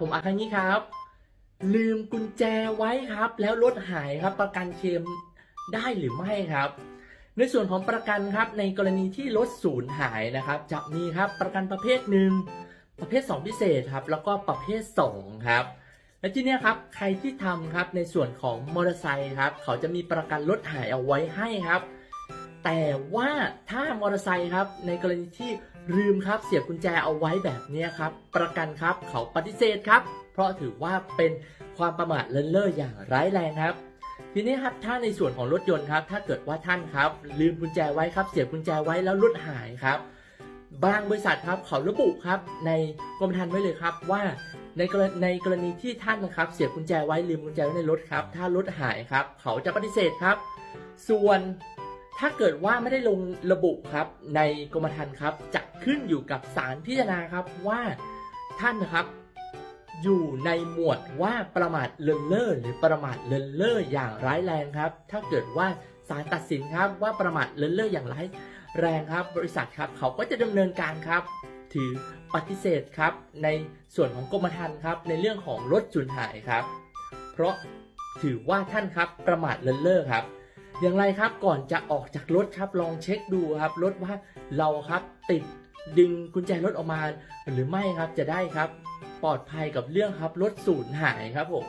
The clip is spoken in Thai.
ผมอาคันนี้ครับ ลืมกุญแจไว้ครับ แล้วรถหายครับประกันเคลมได้หรือไม่ครับ ในส่วนของประกันครับ ในกรณีที่รถสูญหายนะครับ จะมีครับประกันประเภทหนึ่งประเภท 2 พิเศษครับ แล้วก็ประเภท 2 ครับ และที่นี้ครับใครที่ทำครับในส่วนของมอเตอร์ไซค์ครับ เขาจะมีประกันรถหายเอาไว้ให้ครับ แต่ว่าถ้ามอเตอร์ไซค์ครับในกรณีที่ลืมครับเสียบกุญแจเอาไว้แบบนี้ครับประกันครับเขาปฏิเสธครับ เพราะถือว่าเป็นความประมาทเลินเล่ออย่างร้ายแรงครับ ทีนี้ครับถ้าในส่วนของรถยนต์ครับ ถ้าเกิดว่าท่านครับ ลืมกุญแจไว้ครับ เสียบกุญแจไว้แล้วรถหายครับ บางบริษัทครับเขาระบุครับ ในกรมธรรม์ไว้เลยครับว่าในกรณีในกรณีที่ท่านนะครับ เสียบกุญแจไว้ลืมกุญแจไว้ในรถครับ ถ้ารถหายครับ เขาจะปฏิเสธครับ ส่วน ถ้าเกิดว่าไม่ได้ลงระบุครับในกรมธรรม์ครับจะขึ้นอยู่กับศาลพิจารณาครับว่าท่านนะครับอยู่ในหมวดว่าประมาทเลินเล่อหรือประมาทเลินเล่ออย่างร้ายแรงครับ ถ้าเกิดว่าศาลตัดสินครับว่าประมาทเลินเล่ออย่างร้ายแรงครับ บริษัทครับเขาก็จะดำเนินการครับ ถือปฏิเสธครับในส่วนของกรมธรรม์ครับในเรื่องของรถสูญหายครับ เพราะถือว่าท่านครับประมาทเลินเล่อครับ อย่างไรครับก่อนจะออกจากรถครับลองเช็คดูครับรถว่าเราครับติดดึงกุญแจรถออกมา หรือไม่ครับจะได้ครับ ปลอดภัยกับเรื่องครับรถสูญหายครับผม